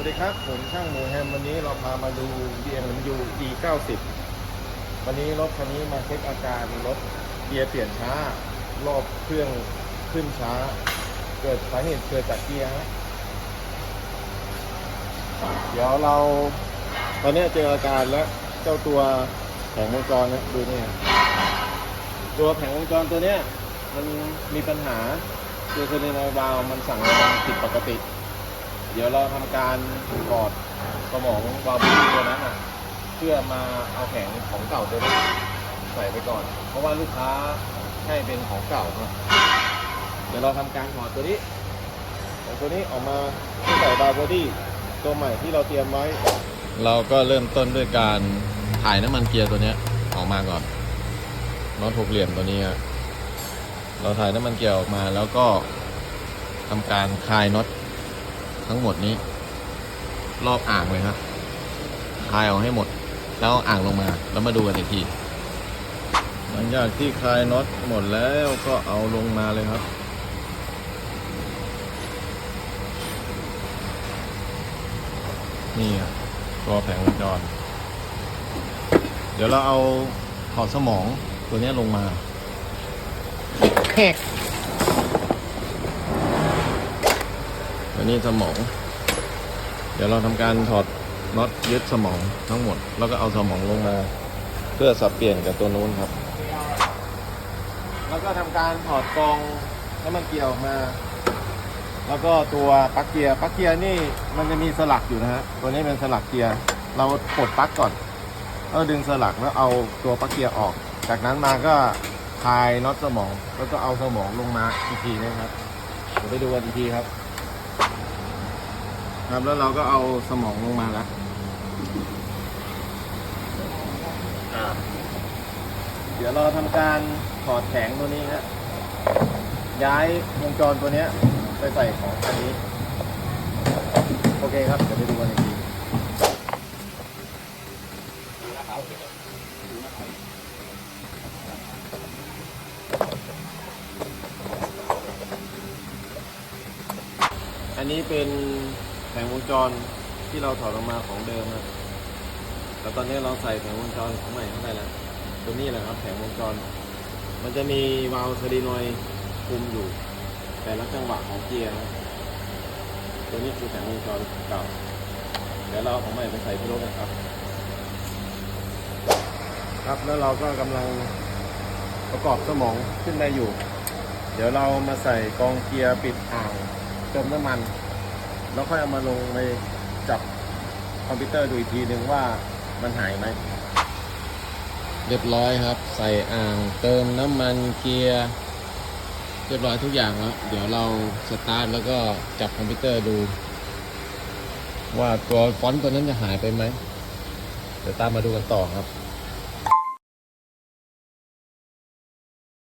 วัสดีครับ ผมช่างหมูแฮมวันนี้เราพามาดู BMW E90 วันนี้รถคันนี้มาเช็คอาการรถเกียร์เปลี่ยนช้า รอบเครื่องขึ้นช้า เกิดสาเหตุเกิดจากเกียร์ฮะเดี๋ยวเรา ตอนนี้เจออาการแล้วเจ้าตัวแผงวงจรนะดูนี่ตัวแผงวงจรตัวเนี้ยมันมีปัญหาคือคือในโมบายมันสั่งงานผิดปกติ เดี๋ยวเราทำการกอดสมองวาล์วตัวนั้นอะ เพื่อมาเอาแผงของเก่าตัวนี้ใส่ไปก่อน เพราะว่าลูกค้าให้เป็นของเก่าครับเดี๋ยวเราทำการถอดตัวนี้ของตัวนี้ออกมาใส่บาร์บอดี้ตัวใหม่ที่เราเตรียมไว้ เราก็เริ่มต้นด้วยการถ่ายน้ำมันเกียร์ตัวนี้ออกมาก่อนน็อตหกเหลี่ยมตัวนี้ครับเราถ่ายน้ำมันเกียร์ออกมาแล้วก็ทำการคลายน็อต ทั้งหมดนี้ รอบอ่างเลยครับคลายออกให้หมด แล้วอ่างลงมา แล้วมาดูกันอีกที หลังจากที่คลายน็อตหมดแล้วก็เอาลงมาเลยครับนี่อะตัวแผงวงจร เดี๋ยวเราเอาถอดสมองตัวนี้ลงมาแขก ตัวนี้สมอง เดี๋ยวเราทำการถอดน็อตยึดสมองทั้งหมด แล้วก็เอาสมองลงมา เพื่อสับเปลี่ยนกับตัวนู้นครับ แล้วก็ทำการถอดกรองให้มันเกี่ยวออกมา แล้วก็ตัวปลั๊กเกียร์ปลั๊กเกียร์นี่มันจะมีสลักอยู่นะฮะตัวนี้เป็นสลักเกียร์เราปลดปลั๊กก่อนแล้วดึงสลักแล้วเอาตัวปลั๊กเกียร์ออก จากนั้นมาก็คลายน็อตสมอง แล้วก็เอาสมองลงมาอีกทีนะครับเดี๋ยวไปดูกันอีกทีครับ ครับแล้วเราก็เอาสมองลงมาแล้วอ่าเดี๋ยวเราทำการถอดแผงตัวนี้ฮะย้ายวงจรตัวเนี้ยไปใส่ของอันนี้ โอเคครับ เดี๋ยวไปดูกันอีกทีอันนี้เป็นแผ งวงจรที่เราถอดออกมาของเดิมนะแล้วตอนนี้เราใส่แผงวงจรของใหม่เข้าไปแล้วตัวนี้แหละครับแผงวงจร มันจะมีวาล์วโซลีนอยด์คุมอยู่ แต่ละจังหวะของเกียร์นะตัวนี้คือแผงวงจรเก่าเดี๋ยวเราเอาของใหม่ไปใส่ที่รถนะครับ ครับแล้วเราก็กำลังประกอบสมองขึ้นได้อยู่ เดี๋ยวเรามาใส่กองเกียร์ปิดอ่างเติมน้ำมัน แล้วค่อยเอามาลงในจับคอมพิวเตอร์ดูอีกทีหนึ่งว่ามันหายไหม เรียบร้อยครับ ใส่อ่างเติมน้ำมันเกียร์เรียบร้อยทุกอย่างแล้ว เดี๋ยวเราสตาร์ทแล้วก็จับคอมพิวเตอร์ดู ว่าตัวฟอนต์ตัวนั้นจะหายไปไหมเดี๋ยวตามมาดูกันต่อครับ